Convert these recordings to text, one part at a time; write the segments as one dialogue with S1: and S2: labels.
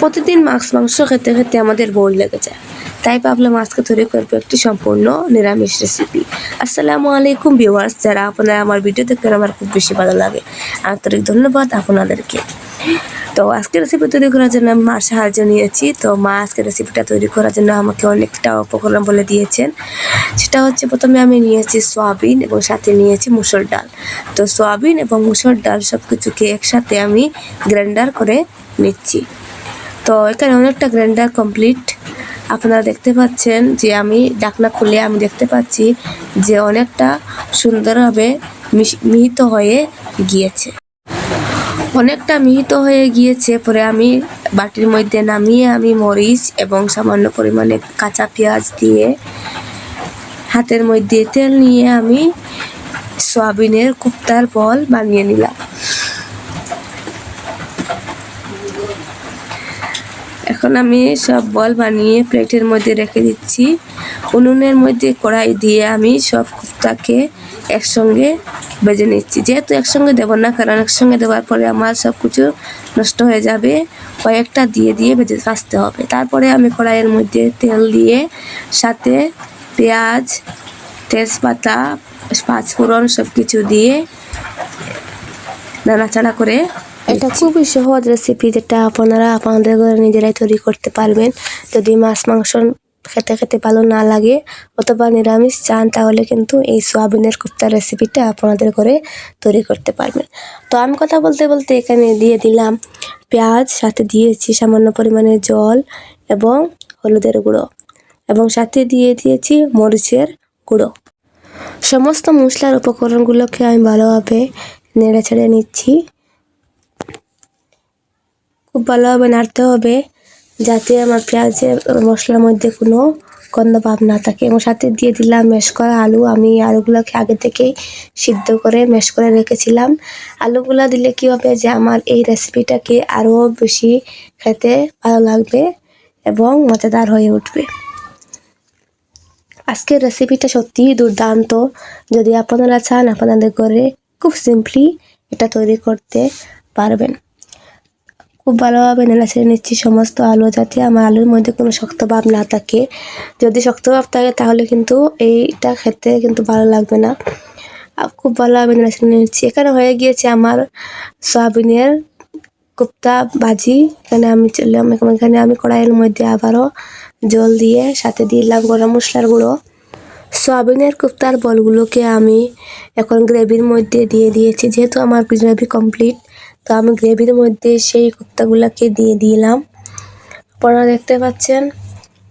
S1: প্রতিদিন মাছ, মাংস খেতে খেতে আমাদের বোর লেগে যায়। তাই ভাবলাম আজকে তৈরি করব একটি সম্পূর্ণ নিরামিষ রেসিপি আসসালামু আলাইকুম ভিউয়ার্স যারা আপনারা আমার ভিডিও দেখেন আমার খুব বেশি ভালো লাগে। আন্তরিক ধন্যবাদ আপনাদেরকে। তো আজকে রেসিপি তৈরি করার জন্য মার সাহায্য নিয়েছি। তো মা আজকে রেসিপিটা তৈরি করার জন্য আমাকে অনেকটা উপকরণ বলে দিয়েছেন। সেটা হচ্ছে প্রথমে আমি নিয়েছি সয়াবিন এবং সাথে নিয়েছি মুসুর ডাল। তো সয়াবিন এবং মুসুর ডাল সব কিছুকে একসাথে আমি গ্রাইন্ডার করে নিচ্ছি। তো এখানে অনেকটা গ্রাইন্ডার কমপ্লিট। আপনারা দেখতে পাচ্ছেন যে আমি ডাকনা খুলে আমি দেখতে পাচ্ছি যে অনেকটা সুন্দরভাবে মিহিত হয়ে গিয়েছে। অনেকটা মিহিত হয়ে গিয়েছে, পরে আমি বাটির মধ্যে নামিয়ে আমি মরিচ এবং সামান্য পরিমাণে কাঁচা পেঁয়াজ দিয়ে হাতের মধ্যে তেল নিয়ে আমি সয়াবিনের কুপ্তার বল বানিয়ে নিলাম। এখন আমি সব বল বানিয়ে প্লেটের মধ্যে রেখে দিচ্ছি। উনুনের মধ্যে কড়াই দিয়ে আমি সব কুফতাকে একসঙ্গে বেজে নিচ্ছি। যেহেতু একসঙ্গে দেবো না, কারণ একসঙ্গে দেওয়ার পরে আমার সব কিছু নষ্ট হয়ে যাবে। কয়েকটা দিয়ে দিয়ে বেজে ভাজতে হবে। তারপরে আমি কড়াইয়ের মধ্যে তেল দিয়ে সাথে পেঁয়াজ, তেজপাতা, পাঁচফোড়ন সব কিছু দিয়ে নাড়াচাড়া করে এটা খুবই সহজ রেসিপি যেটা আপনারা আপনাদের ঘরে নিজেরাই তৈরি করতে পারবেন। যদি মাছ, মাংস খেতে খেতে ভালো না লাগে অথবা নিরামিষ চান, তাহলে কিন্তু এই সোয়াবিনের কুপ্তা রেসিপিটা আপনাদের ঘরে তৈরি করতে পারবেন। তো আমি কথা বলতে বলতে এখানে দিয়ে দিলাম পেঁয়াজ, সাথে দিয়েছি সামান্য পরিমাণে জল এবং হলুদের গুঁড়ো এবং সাথে দিয়ে দিয়েছি মরিচের গুঁড়ো। সমস্ত মশলার উপকরণগুলোকে আমি ভালোভাবে নেড়ে ছেড়ে নিচ্ছি। খুব ভালোভাবে নাড়তে হবে যাতে আমার পেঁয়াজের মশলার মধ্যে কোনো গন্ধ ভাব না থাকে। এবং সাথে দিয়ে দিলাম ম্যাশ করা আলু। আমি আলুগুলোকে আগে থেকেই সিদ্ধ করে ম্যাশ করে রেখেছিলাম। আলুগুলো দিলে কী হবে যে আমার এই রেসিপিটাকে আরও বেশি খেতে ভালো লাগবে এবং মজাদার হয়ে উঠবে। আজকের রেসিপিটা সত্যিই দুর্দান্ত। যদি আপনারা চান, আপনাদের ঘরে খুব সিম্পলি এটা তৈরি করতে পারবেন। খুব ভালোভাবে নেড়াছেড়ে নিচ্ছি, সমস্ত আলু যাতে আমার আলুর মধ্যে কোনো শক্ত ভাব না থাকে। যদি শক্ত ভাব থাকে তাহলে কিন্তু এইটা খেতে কিন্তু ভালো লাগবে না। খুব ভালোভাবে নেড়াছেড়ে নিচ্ছি। এখানে হয়ে গিয়েছে আমার সয়াবিনের কুপ্তা ভাজি। এখানে আমি চললাম, এখন এখানে আমি কড়াইয়ের মধ্যে আবারও জল দিয়ে সাথে দিলাম গরম মশলার গুঁড়ো। সয়াবিনের কুপ্তার বলগুলোকে আমি এখন গ্রেভির মধ্যে দিয়ে দিয়েছি, যেহেতু আমার গ্রেভি কমপ্লিট। তো আমি গ্রেভির মধ্যে সেই কুপ্তাগুলোকে দিয়ে দিলাম। আপনারা দেখতে পাচ্ছেন,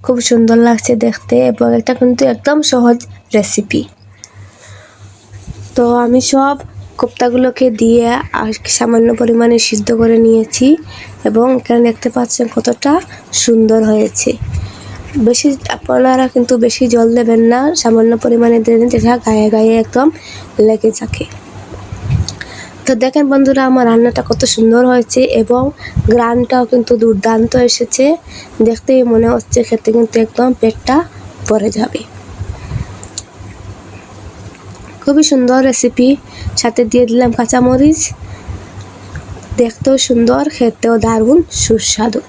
S1: খুব সুন্দর লাগছে দেখতে এবং এটা কিন্তু একদম সহজ রেসিপি তো আমি সব কোপ্তাগুলোকে দিয়ে আর সামান্য পরিমাণে সিদ্ধ করে নিয়েছি এবং এখানে দেখতে পাচ্ছেন কতটা সুন্দর হয়েছে। বেশি, আপনারা কিন্তু বেশি জল দেবেন না, সামান্য পরিমাণে দেবেন, যেটা গায়ে গায়ে একদম লেগে থাকে। তো দেখেন বন্ধুরা, আমার রান্নাটা কত সুন্দর হয়েছে এবং গ্রানটাও কিন্তু দুর্দান্ত এসেছে। দেখতেই মনে হচ্ছে খেতে কিন্তু একদম পেটটা ভরে যাবে। খুবই সুন্দর রেসিপি সাথে দিয়ে দিলাম কাঁচামরিচ। দেখতেও সুন্দর, খেতেও দারুণ সুস্বাদু।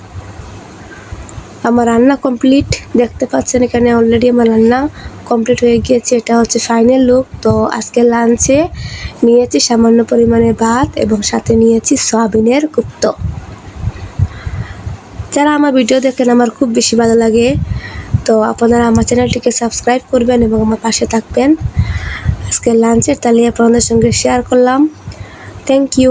S1: আমার রান্না কমপ্লিট দেখতে পাচ্ছেন এখানে অলরেডি আমার রান্না কমপ্লিট হয়ে গিয়েছে। এটা হচ্ছে ফাইনাল লুক তো আজকে লাঞ্চে নিয়েছি সামান্য পরিমাণে ভাত এবং সাথে নিয়েছি সয়াবিনের কুপ্ত যারা আমার ভিডিও দেখেন, আমার খুব বেশি ভালো লাগে। তো আপনারা আমার চ্যানেলটিকে সাবস্ক্রাইব করবেন এবং আমার পাশে থাকবেন। আজকে লাঞ্চের তালিয়া আপনাদের সঙ্গে শেয়ার করলাম। Thank you